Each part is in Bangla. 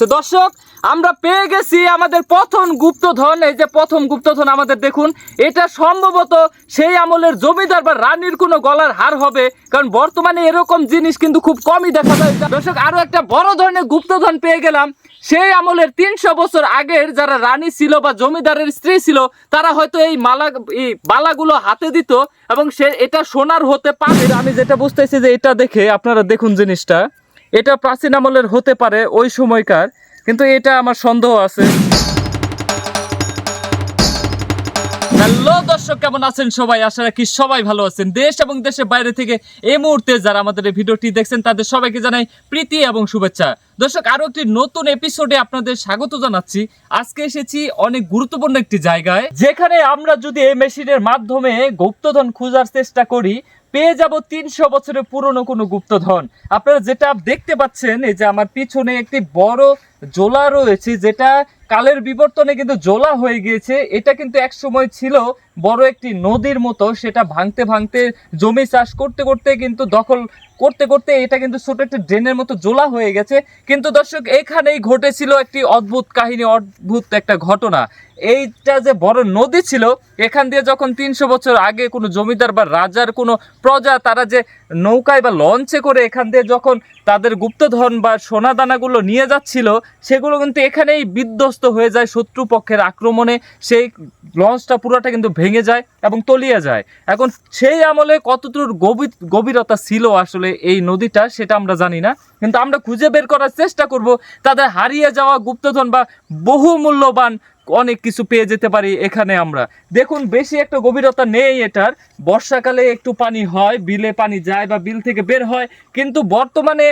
তো দর্শক, আমরা পেয়ে গেছি আমাদের প্রথম গুপ্তধন। এই যে প্রথম গুপ্তধন আমাদের দেখুন, এটা সম্ভবত সেই আমলের জমিদার বা রানীর কোনো গলার হার হবে, কারণ বর্তমানে এরকম জিনিস কিন্তু খুব কমই দেখা যায়। দর্শক, আরও একটা বড় ধরনের গুপ্তধন পেয়ে গেলাম। সেই আমলের তিনশো বছর আগের যারা রানী ছিল বা জমিদারের স্ত্রী ছিল, তারা হয়তো এই মালা, এই বালাগুলো হাতে দিত এবং সে, এটা সোনার হতে পারে। আমি যেটা বুঝতেছি যে এটা দেখে আপনারা দেখুন জিনিসটা। এটা প্রাচীন আমলের হতে পারে ওই সময়কার, কিন্তু এটা আমার সন্দেহ আছে। হ্যালো দর্শক, কেমন আছেন সবাই? আশা রাখি সবাই ভালো আছেন। দেশ এবং দেশের বাইরে থেকে এই মুহূর্তে যারা আমাদের এই ভিডিওটি দেখছেন, তাদের সবাইকে জানাই প্রীতি এবং শুভেচ্ছা। দর্শক আরও একটি নতুন এপিসোডে আপনাদের স্বাগত জানাচ্ছি। আজকে এসেছি অনেক গুরুত্বপূর্ণ একটি জায়গায়, যেখানে আমরা যদি এই মেশিনের মাধ্যমে গুপ্তধন খোঁজার চেষ্টা করি পেয়ে যাব তিনশো বছরের পুরনো কোনো গুপ্তধন। আপনারা যেটা দেখতে পাচ্ছেন, এই যে আমার পিছনে একটি বড় জোলা রয়েছে, যেটা কালের বিবর্তনে কিন্তু জোলা হয়ে গিয়েছে। এটা কিন্তু এক সময় ছিল বড় একটি নদীর মতো, সেটা ভাঙতে ভাঙতে জমি চাষ করতে করতে কিন্তু দখল করতে করতে এটা কিন্তু ছোট একটা ড্রেনের মতো জোলা হয়ে গেছে। কিন্তু দর্শক, এখানেই ঘটেছিল একটি অদ্ভুত কাহিনী, অদ্ভুত একটা ঘটনা। এইটা যে বড় নদী ছিল, এখান দিয়ে যখন তিনশো বছর আগে কোনো জমিদার বা রাজার কোনো প্রজা তারা যে নৌকায় বা লঞ্চে করে এখান দিয়ে যখন তাদের গুপ্তধন বা সোনা দানাগুলো নিয়ে যাচ্ছিল, সেগুলো কিন্তু এখানেই বিধ্বস্ত হয়ে যায় শত্রুপক্ষের আক্রমণে। সেই লঞ্চটা পুরোটা কিন্তু ভেঙে যায় এবং তলিয়ে যায়। এখন সেই আমলে কতদূর গভীর গভীরতা ছিল আসলে এই নদীটা সেটা আমরা জানি না। কিন্তু আমরা খুঁজে বের করার চেষ্টা করব, তাদের হারিয়ে যাওয়া গুপ্তধন বা বহু মূল্যবান অনেক কিছু পেয়ে যেতে পারি এখানে আমরা। দেখুন, বেশি একটা গভীরতা নেই এটার। বর্ষাকালে একটু পানি হয়, বিলে পানি যায় বা বিল থেকে বের হয়, কিন্তু বর্তমানে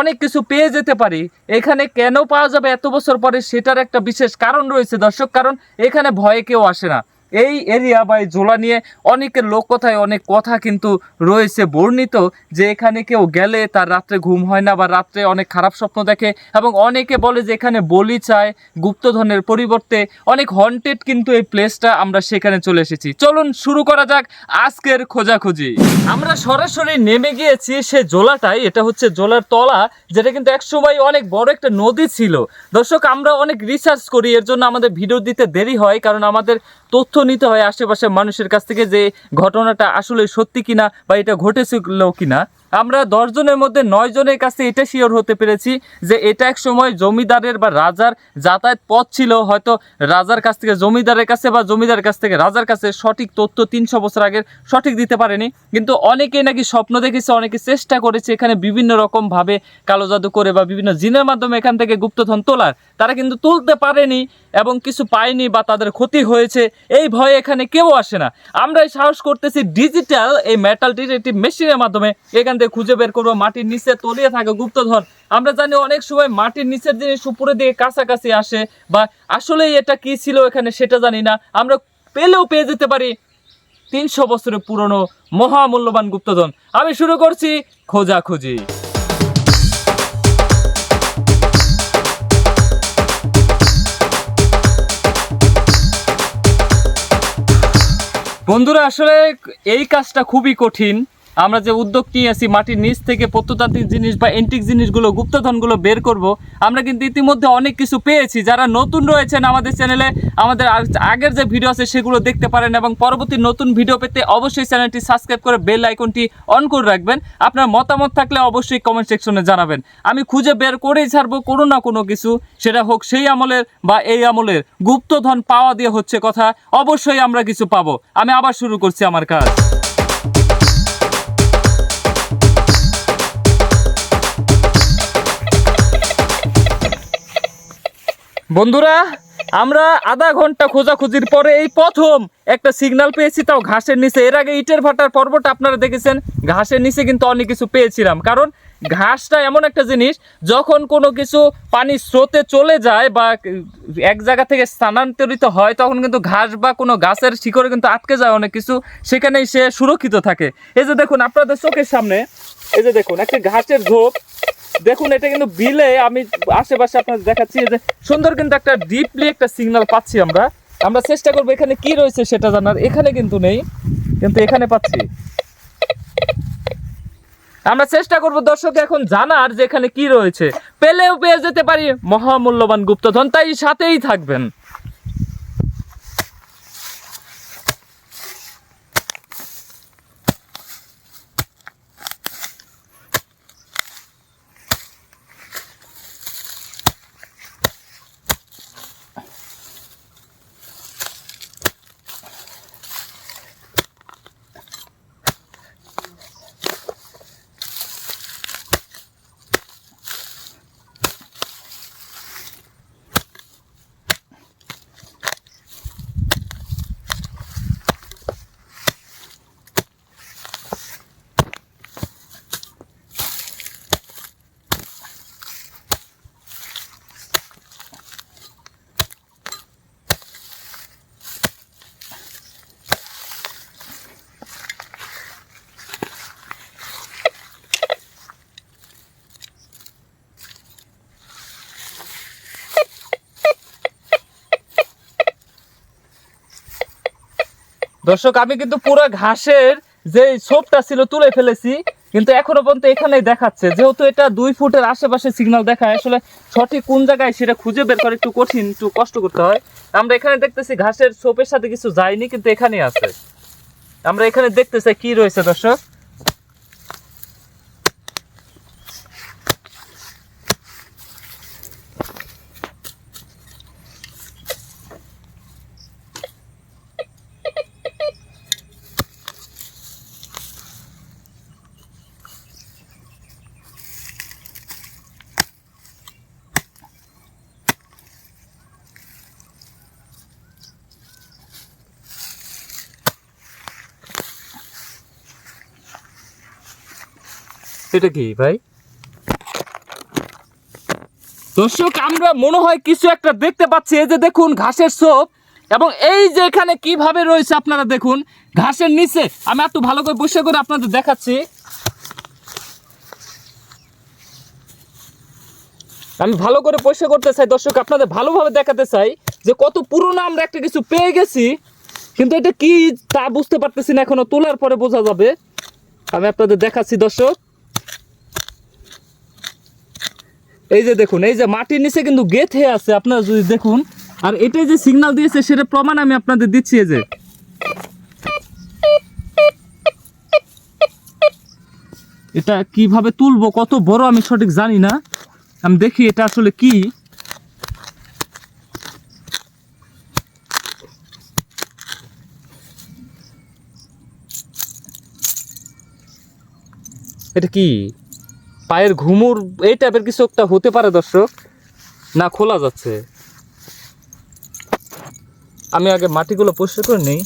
অনেক কিছু পেয়ে যেতে পারি। এখানে কেন পাওয়া যাবে এত বছর পরে সেটার একটা বিশেষ কারণ রয়েছে দর্শক, কারণ এখানে ভয়ে কেউ আসে না। এই এরিয়া বা এই জোলা নিয়ে অনেকের লোক কথায় অনেক কথা কিন্তু রয়েছে বর্ণিত যে এখানে কেউ গেলে তার রাত্রে ঘুম হয় না বা রাত্রে অনেক খারাপ স্বপ্ন দেখে এবং অনেকে বলে যে এখানে বলি চায়, গুপ্তধনের পরিবর্তে অনেক হন্টেড কিন্তু এই প্লেসটা আমরা সেখানে চলে এসেছি। চলুন শুরু করা যাক আজকের খোঁজাখুঁজি। আমরা সরাসরি নেমে গিয়েছি সে জোলাটাই এটা হচ্ছে জোলার তলা, যেটা কিন্তু একসময় অনেক বড় একটা নদী ছিল। দর্শক, আমরা অনেক রিসার্চ করি, এর জন্য আমাদের ভিডিও দিতে দেরি হয়, কারণ আমাদের তথ্য নিতে হয় আশেপাশের মানুষের কাছ থেকে যে ঘটনাটা আসলে সত্যি কিনা বা এটা ঘটেছিল কিনা আমরা দশজনের মধ্যে নয় জনের কাছে এটা শিওর হতে পেরেছি যে এটা এক সময় জমিদারের বা রাজার যাতায়াত পথ ছিল। হয়তো রাজার কাছ থেকে জমিদারের কাছে বা জমিদারের কাছ থেকে রাজার কাছে সঠিক তথ্য তিনশো বছর আগের সঠিক দিতে পারেনি। কিন্তু অনেকেই নাকি স্বপ্ন দেখেছে, অনেকে চেষ্টা করেছে এখানে বিভিন্ন রকম ভাবে কালো জাদু করে বা বিভিন্ন জিনের মাধ্যমে এখান থেকে গুপ্তধন তোলার। তারা কিন্তু তুলতে পারেনি এবং কিছু পায়নি বা তাদের ক্ষতি হয়েছে। এই ভয়ে এখানে কেউ আসে না। আমরা সাহস করতেছি ডিজিটাল এই মেটাল ডিটেকটিভ মেশিনের মাধ্যমে এখান থেকে খুঁজে বের করব, মাটির নিচে তলিয়ে থাকে, গুপ্তধন। আমরা জানি অনেক সময় মাটির নিচের জিনিস উপরে দিকে কাছাকাছি আসে, বা আসলে এটা কি ছিল এখানে সেটা জানি না। আমরা পেলেও পেয়ে যেতে পারি তিনশো বছরের পুরনো মহামূল্যবান গুপ্তধন। আমি শুরু করছি খোঁজাখুঁজি। বন্ধুরা, আসলে এই কাজটা খুবই কঠিন। আমরা যে উদ্যোগ নিয়ে আসি, মাটির নিচ থেকে প্রত্নতান্ত্রিক জিনিস বা এন্টিক জিনিসগুলো, গুপ্তধনগুলো বের করব, আমরা কিন্তু ইতিমধ্যে অনেক কিছু পেয়েছি। যারা নতুন রয়েছেন আমাদের চ্যানেলে আমাদের আগের যে ভিডিও আছে সেগুলো দেখতে পারেন এবং পরবর্তী নতুন ভিডিও পেতে অবশ্যই চ্যানেলটি সাবস্ক্রাইব করে বেল আইকনটি অন করে রাখবেন। আপনার মতামত থাকলে অবশ্যই কমেন্ট সেকশনে জানাবেন। আমি খুঁজে বের করেই ছাড়বো কোনো না কোনো কিছু, সেটা হোক সেই আমলের বা এই আমলের। গুপ্তধন পাওয়া দিয়ে হচ্ছে কথা, অবশ্যই আমরা কিছু পাবো। আমি আবার শুরু করছি আমার কাজ। বন্ধুরা, আমরা আধা ঘণ্টা খোঁজাখুঁজির পরে এই প্রথম একটা সিগন্যাল পেয়েছি, তাও ঘাসের নিচে। এর আগে ইটের ভাটার পর্বটা আপনারা দেখেছেন, ঘাসের নিচে কিন্তু অনেক কিছু পেয়েছিলাম। কারণ ঘাসটা এমন একটা জিনিস, যখন কোনো কিছু পানি স্রোতে চলে যায় বা এক জায়গা থেকে স্থানান্তরিত হয়, তখন কিন্তু ঘাস বা কোনো গাছের শিকড়ে কিন্তু আটকে যায় অনেক কিছু, সেখানেই সে সুরক্ষিত থাকে। এই যে দেখুন, আপনাদের চোখের সামনে, এই যে দেখুন, একটা ঘাসের ঝোপ দেখুন, এটা কিন্তু বিলে আমি আশেপাশে আপনাদের দেখাচ্ছি যে সুন্দর কিন্তু একটা ডিপলি একটা সিগন্যাল পাচ্ছি আমরা। আমরা চেষ্টা করব এখানে কি রয়েছে সেটা জানার। এখানে কিন্তু নেই, কিন্তু এখানে পাচ্ছি। আমরা চেষ্টা করব দর্শক এখন জানার যে এখানে কি রয়েছে। পেলেও পেয়ে যেতে পারি মহামূল্যবান গুপ্তধন, তাই সাথেই থাকবেন। দর্শক, আমি কিন্তু পুরো ঘাসের যে সোপটা ছিল তুলে ফেলেছি, কিন্তু এখনও পর্যন্ত এখানেই দেখাচ্ছে। যেহেতু এটা দুই ফুটের আশেপাশে সিগন্যাল দেখায়, আসলে সঠিক কোন জায়গায় সেটা খুঁজে বের করা একটু কঠিন, একটু কষ্ট করতে হয়। আমরা এখানে দেখতেছি ঘাসের সোপের সাথে কিছু যায়নি, কিন্তু এখানেই আছে। আমরা এখানে দেখতেছি কি রয়েছে, দর্শক? এটা কি ভাই? দর্শক, আমরা মনে হয় কিছু একটা দেখতে পাচ্ছি। এই যে দেখুন, ঘাসের সোপ এবং এই যে এখানে কীভাবে রয়েছে আপনারা দেখুন, ঘাসের নিচে। আমি একটু ভালো করে বসে করে আপনাদের দেখাচ্ছি। আমি ভালো করে পরিষ্কার করতে চাই। দর্শক, আপনাদের ভালোভাবে দেখাতে চাই যে কত পুরনো আমরা একটা কিছু পেয়ে গেছি। কিন্তু এটা কি তা বুঝতে পারতেছি না, এখনও তোলার পরে বোঝা যাবে। আমি আপনাদের দেখাচ্ছি, দর্শক। এই যে দেখুন, এই যে মাটির নিচে কিন্তু গেথে আছে, আপনারা যদি দেখুন। আর এটাই যে সিগন্যাল দিয়েছে, সেটা প্রমাণ আমি আপনাদের দিচ্ছি, এই যে। এটা কীভাবে তুলবো, কত বড়, আমি সঠিক জানি না। আমি দেখি এটা আসলে কি। এটা কি? পায়ের ঘুমুর এই টাইপের কিছু একটা হতে পারে, দর্শক। না, খোলা যাচ্ছে। আমি আগে মাটিগুলো পরিষ্কার করে নেই।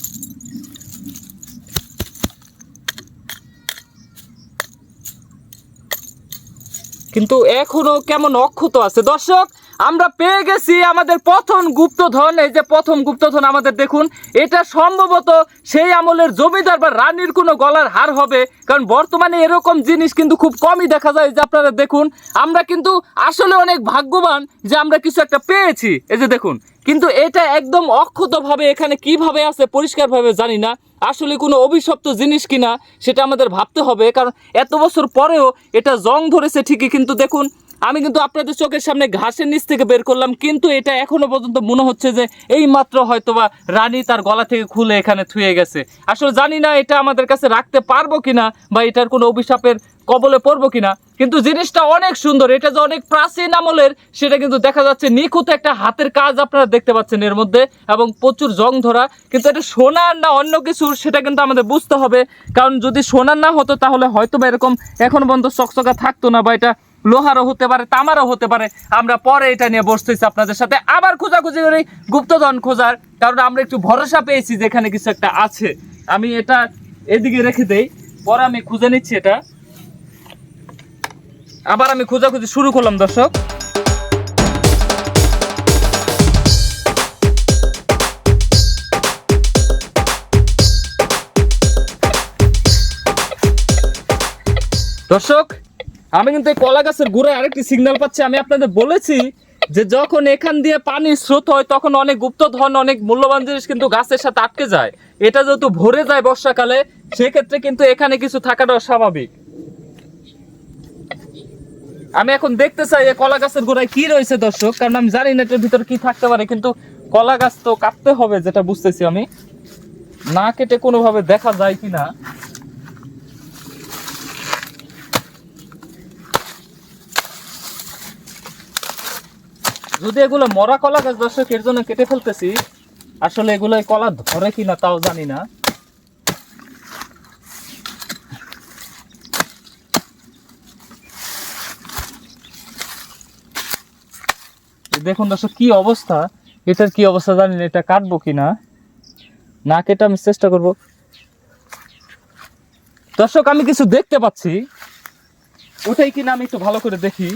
কিন্তু এখনও কেমন অক্ষত আছে, দর্শক? আমরা পেয়ে গেছি আমাদের প্রথম গুপ্তধন, এই যে প্রথম গুপ্তধন আমাদের দেখুন, এটা সম্ভবত সেই আমলের জমিদার বা রানীর কোনো গলার হার হবে, কারণ বর্তমানে এরকম জিনিস কিন্তু খুব কমই দেখা যায় যে আপনারা দেখুন, আমরা কিন্তু আসলে অনেক ভাগ্যবান যে আমরা কিছু একটা পেয়েছি, এই যে দেখুন, কিন্তু এটা একদম অক্ষতভাবে এখানে কীভাবে আছে পরিষ্কারভাবে জানি না, আসলে কোনো অভিশপ্ত জিনিস কিনা সেটা আমাদের ভাবতে হবে, কারণ এত বছর পরেও এটা জং ধরেছে ঠিকই, কিন্তু দেখুন আমি কিন্তু আপনাদের চোখের সামনে ঘাসের নিচ থেকে বের করলাম, কিন্তু এটা এখনও পর্যন্ত মনে হচ্ছে যে এই মাত্র হয়তোবা রানী তার গলা থেকে খুলে এখানে থুয়ে গেছে। আসলে জানি না এটা আমাদের কাছে রাখতে পারব কিনা বা এটার কোনো অভিশাপের কবলে পড়ব কিনা, কিন্তু জিনিসটা অনেক সুন্দর, এটা যে অনেক প্রাচীন আমলের, সেটা কিন্তু দেখা যাচ্ছে নিখুঁত একটা হাতের কাজ আপনারা দেখতে পাচ্ছেন এর মধ্যে, এবং প্রচুর জং ধরা, কিন্তু এটা সোনার না অন্য কিছু, সেটা কিন্তু আমাদের বুঝতে হবে, কারণ যদি সোনার না হতো তাহলে হয়তো বা এরকম এখন পর্যন্ত চকচকা থাকতো না বা এটা লোহারও হতে পারে, তামারও হতে পারে। আমরা পরে এটা নিয়ে বসতেছি আপনাদের সাথে। আবার খোঁজাখুঁজি করি, গুপ্তধন খোঁজার, কারণ আমরা একটু ভরসা পেয়েছি যে এখানে কিছু একটা আছে। আমি এটা এদিকে রেখে দেই, পরে আমি খুঁজে নিচ্ছি এটা। আবার আমি খোঁজাখুঁজি শুরু করলাম, দর্শক। দর্শক আমি কিন্তু এই কলা গাছের গোড়ায় আরেকটি সিগন্যাল পাচ্ছি। আমি আপনাদের বলেছি যে যখন এখান দিয়ে পানির স্রোত হয়, তখন অনেক গুপ্তধন অনেক মূল্যবান জিনিস কিন্তু গাছের সাথে আটকে যায়। এটা যেহেতু ভরে যায় বর্ষাকালে, সেক্ষেত্রে কিন্তু এখানে কিছু থাকাটাও স্বাভাবিক। আমি এখন দেখতে চাই এই কলা গাছের গোড়ায় কি রয়েছে, দর্শক। কারণ আমি জানি না এটার ভিতরে কি থাকতে পারে, কিন্তু কলা গাছ তো কাটতে হবে, যেটা বুঝতেছি আমি। না কেটে কোনোভাবে দেখা যায় কিনা। যদি এগুলো মরা কলা গাছ দর্শক এর জন্য কেটে ফেলতেছি, আসলে এগুলো কলা ধরে কিনা তাও জানি না। দেখুন দর্শক, কি অবস্থা? এটার কি অবস্থা জানি না, এটা কাটবো কিনা? না কেটে আমি চেষ্টা করব। দর্শক, আমি কিছু দেখতে পাচ্ছি। ওটাই কিনা আমি একটু ভালো করে দেখি।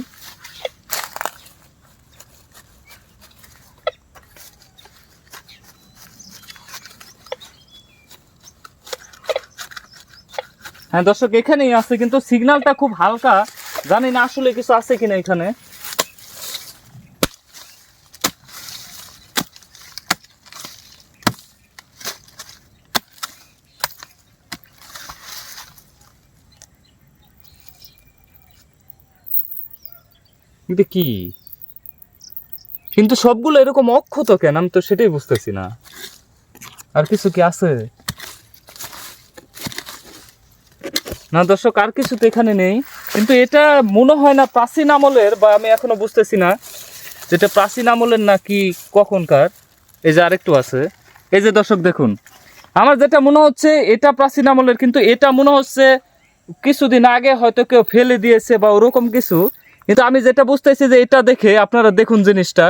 হ্যাঁ দর্শক, এখানেই আছে, কিন্তু সিগন্যালটা খুব হালকা। জানি না আসলে কিছু আছে কিনা এখানে। কি? কিন্তু সবগুলো এরকম অক্ষত কেন? আমি তো সেটাই বুঝতেছি না। আর কিছু কি আছে? না, দর্শক, আর কিছু তো এখানে নেই। কিন্তু এটা মনে হয় না প্রাচীন আমলের, বা আমি এখনও বুঝতেছি না যেটা প্রাচীন আমলের না কি কখনকার। এই যে আরেকটু আছে। এই যে দর্শক, দেখুন। আমার যেটা মনে হচ্ছে, এটা প্রাচীন আমলের, কিন্তু এটা মনে হচ্ছে কিছুদিন আগে হয়তো কেউ ফেলে দিয়েছে বা ওরকম কিছু। কিন্তু আমি যেটা বুঝতেছি যে এটা দেখে আপনারা দেখুন জিনিসটা।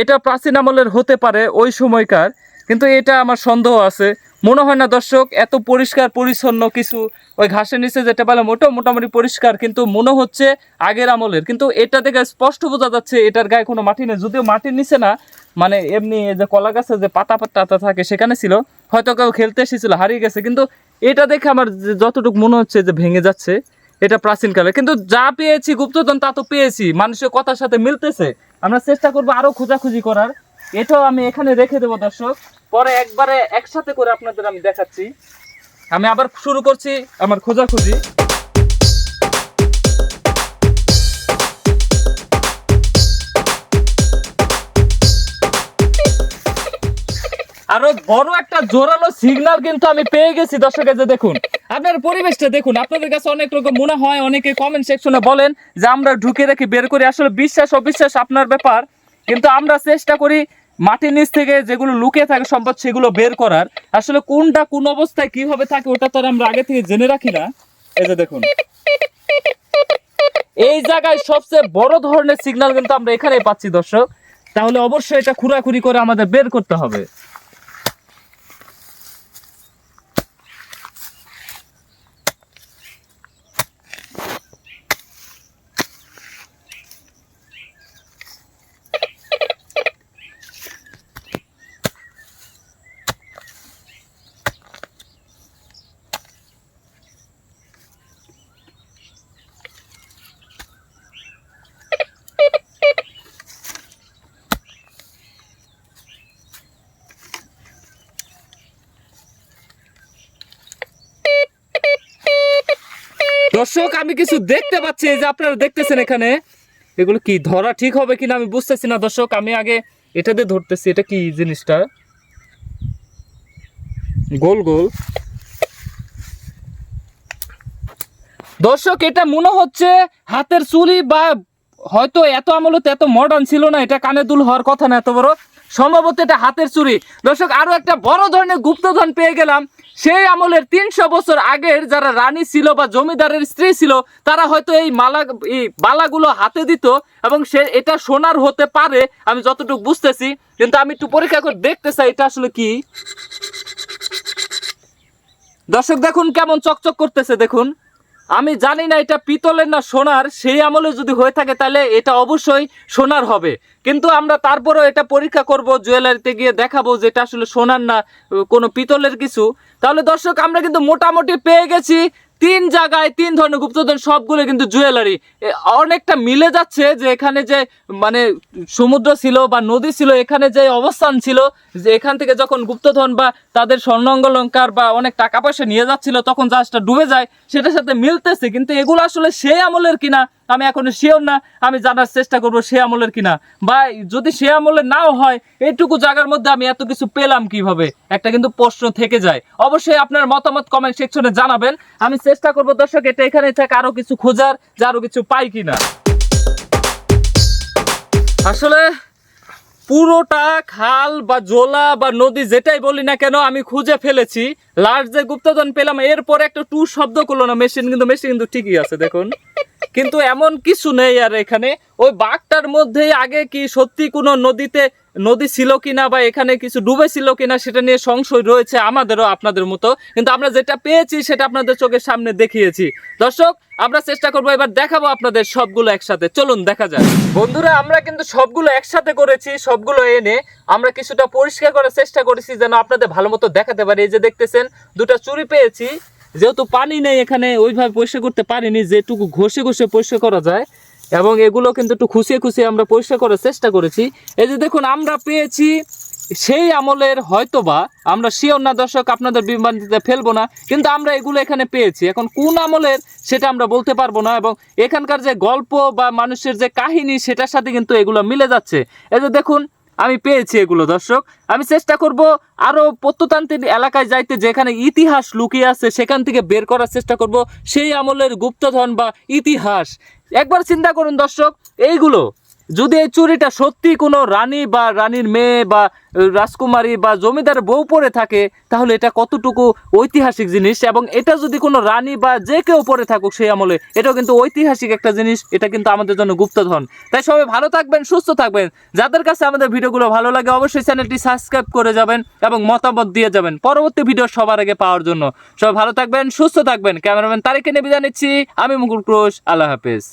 এটা প্রাচীন আমলের হতে পারে ওই সময়কার, কিন্তু এটা আমার সন্দেহ আছে। মনে হয় না দর্শক, এত পরিষ্কার, পরিচ্ছন্ন কিছু ওই ঘাসের নিচে যেটা বলে মোটো, মোটামুটি পরিষ্কার, কিন্তু মনে হচ্ছে আগের আমলের। কিন্তু এটা দেখে স্পষ্ট বোঝা যাচ্ছে, এটার গায়ে কোনো মাটি নেই। যদিও মাটির নিচে না মানে এমনি যে কলা গাছে যে পাতা পাতা থাকে, সেখানে ছিল। হয়তো কেউ খেলতে এসেছিল, হারিয়ে গেছে। কিন্তু এটা দেখে আমার যতটুকু মনে হচ্ছে যে ভেঙে যাচ্ছে, এটা প্রাচীনকালে কিন্তু যা পেয়েছি, গুপ্তধন তা তো পেয়েছি, মানুষের কথার সাথে মিলতেছে। আমরা চেষ্টা করব আরও খোঁজাখুঁজি করার। এটাও আমি এখানে রেখে দেবো, দর্শক। পরে একবারে একসাথে করে আপনাদের আমি দেখাচ্ছি। আমি আবার শুরু করছি আমার খোঁজাখুঁজি। আরও বড় একটা জোরালো সিগন্যাল কিন্তু আমি পেয়ে গেছি দর্শকের যে দেখুন। আপনার পরিবেশটা দেখুন, আপনাদের কাছে অনেক রকম মনে হয়, অনেকে কমেন্ট সেকশনে বলেন যে আমরা ঢুকে রেখে বের করি। আসলে বিশ্বাস, অবিশ্বাস আপনার ব্যাপার। কিন্তু আমরা চেষ্টা করি মাটির নিচ থেকে যেগুলো লুকিয়ে থাকে সম্পদ সেগুলো বের করার। আসলে কোনটা কোন অবস্থায় কীভাবে থাকে ওটা তো আমরা আগে থেকে জেনে রাখি না। এই যে দেখুন। এই জায়গায় সবচেয়ে বড় ধরনের সিগন্যাল কিন্তু আমরা এখানেই পাচ্ছি দর্শক। তাহলে অবশ্যই এটা খুঁড়াখুড়ি করে আমাদের বের করতে হবে। দর্শক, আমি কিছু দেখতে পাচ্ছি, এই যে আপনারা দেখতেছেন এখানে। এগুলো কি, ধরা ঠিক হবে কিনা আমি বুঝতেছি না দর্শক, আমি আগে এটা দিয়ে ধরতেছি, এটা কি জিনিসটা? গোল গোল। দর্শক, এটা মনে হচ্ছে হাতের চুরি বা হয়তো এত আমলতে এত মডার্ন ছিল না, এটা কানে দুল হওয়ার কথা না, এত বড়। সম্ভবত এটা হাতের চুরি। দর্শক, আরও একটা বড় ধরনের গুপ্তধন পেয়ে গেলাম। সেই আমলের তিনশো বছর আগের যারা রানী ছিল বা জমিদারের স্ত্রী ছিল, তারা হয়তো এই মালা, এই বালাগুলো হাতে দিত এবং সে এটা সোনার হতে পারে, আমি যতটুকু বুঝতেছি। কিন্তু আমি একটু পরীক্ষা করে দেখতে চাই এটা আসলে কি। দর্শক, দেখুন কেমন চকচক করতেছে, দেখুন। আমি জানি না এটা পিতলের না সোনার, সেই আমলে যদি হয়ে থাকে তাহলে এটা অবশ্যই সোনার হবে। কিন্তু আমরা তারপরেও এটা পরীক্ষা করব, জুয়েলারিতে গিয়ে দেখাবো যে এটা আসলে সোনার না, কোনো পিতলের কিছু। তাহলে দর্শক, আমরা কিন্তু মোটামুটি পেয়ে গেছি। তিন জায়গায় তিন ধরনের গুপ্তধন, সবগুলো কিন্তু জুয়েলারি। অনেকটা মিলে যাচ্ছে যে এখানে যে মানে সমুদ্র ছিল বা নদী ছিল, এখানে যে অবস্থান ছিল, যে এখান থেকে যখন গুপ্তধন বা তাদের স্বর্ণঙ্গলঙ্কার বা অনেক টাকা পয়সা নিয়ে যাচ্ছিল, তখন জাহাজটা ডুবে যায়, সেটার সাথে মিলতেছে, কিন্তু এগুলো আসলে সেই আমলের কিনা আমি এখনও শিওর না, আমি জানার চেষ্টা করব সে আমলের কিনা। বা যদি সে আমলের নাও হয়, এইটুকু জায়গার মধ্যে আমি এত কিছু পেলাম কীভাবে? একটা কিন্তু প্রশ্ন থেকে যায়। অবশ্যই আপনার মতামত কমেন্ট সেকশনে জানাবেন। আমি চেষ্টা করব দর্শক, এটা এখানে থেকে, আরও কিছু খোঁজার যে আরও কিছু পাই কিনা। আসলে পুরোটা খাল বা জোলা বা নদী যেটাই বলি না কেন, আমি খুঁজে ফেলেছি। লাস্ট যে গুপ্তধন পেলাম, এরপরে একটা টু শব্দ করল না মেশিন কিন্তু মেশিন কিন্তু ঠিকই আছে, দেখুন। কিন্তু এমন কিছু নেই আর এখানে। ওই বাঘটার মধ্যেই আগে কি সত্যি কোনো নদীতে, নদী ছিল কিনা বা এখানে কিছু ডুবে ছিল কিনা সেটা নিয়ে সংশয় রয়েছে আমাদেরও আপনাদের মতো। কিন্তু আমরা যেটা পেয়েছি সেটা আপনাদের চোখের সামনে দেখিয়েছি। দর্শক, আমরা চেষ্টা করব এবার দেখাবো আপনাদের সবগুলো একসাথে। চলুন, দেখা যাক। বন্ধুরা, আমরা কিন্তু সবগুলো একসাথে করেছি, সবগুলো এনে আমরা কিছুটা পরিষ্কার করার চেষ্টা করেছি যেন আপনাদের ভালো মতো দেখাতে পারি। এই যে দেখতেছেন, দুটো চুরি পেয়েছি। যেহেতু পানি নেই এখানে, ওইভাবে পরিষ্কার করতে পারিনি, যেটুকু ঘষে ঘষে পরিষ্কার করা যায়। এবং এগুলো কিন্তু একটু খুশিয়ে খুশিয়ে আমরা পরিষ্কার করার চেষ্টা করেছি। এই যে দেখুন, আমরা পেয়েছি সেই আমলের হয়তোবা, আমরা শিওর না দর্শক, আপনাদের বিভ্রান্তিতে ফেলব না, কিন্তু আমরা এগুলো এখানে পেয়েছি। এখন কোন আমলের সেটা আমরা বলতে পারব না, এবং এখানকার যে গল্প বা মানুষের যে কাহিনী, সেটার সাথে কিন্তু এগুলো মিলে যাচ্ছে। এই যে দেখুন আমি পেয়েছি এগুলো, দর্শক। আমি চেষ্টা করব আরও প্রত্যতান্ত্রিক এলাকায় যাইতে, যেখানে ইতিহাস লুকিয়ে আছে, সেখান থেকে বের করার চেষ্টা করব। সেই আমলের গুপ্তধন বা ইতিহাস। একবার চিন্তা করুন, দর্শক, এইগুলো যদি এই চুরিটা সত্যি কোনো রানী বা রানীর মেয়ে বা রাজকুমারী বা জমিদার বউ পরে থাকে, তাহলে এটা কতটুকু ঐতিহাসিক জিনিস? এবং এটা যদি কোনো রানী বা যে কেউ পরে থাকুক সেই আমলে, এটাও কিন্তু ঐতিহাসিক একটা জিনিস, এটা কিন্তু আমাদের জন্য গুপ্তধন। তাই সবাই ভালো থাকবেন, সুস্থ থাকবেন। যাদের কাছে আমাদের ভিডিওগুলো ভালো লাগে, অবশ্যই চ্যানেলটি সাবস্ক্রাইব করে যাবেন এবং মতামত দিয়ে যাবেন, পরবর্তী ভিডিও সবার আগে পাওয়ার জন্য। সবাই ভালো থাকবেন, সুস্থ থাকবেন। ক্যামেরাম্যান তারিখে নিয়ে বিদায় আমি মুকুল ক্রোশ আল্লাহ হাফেজ।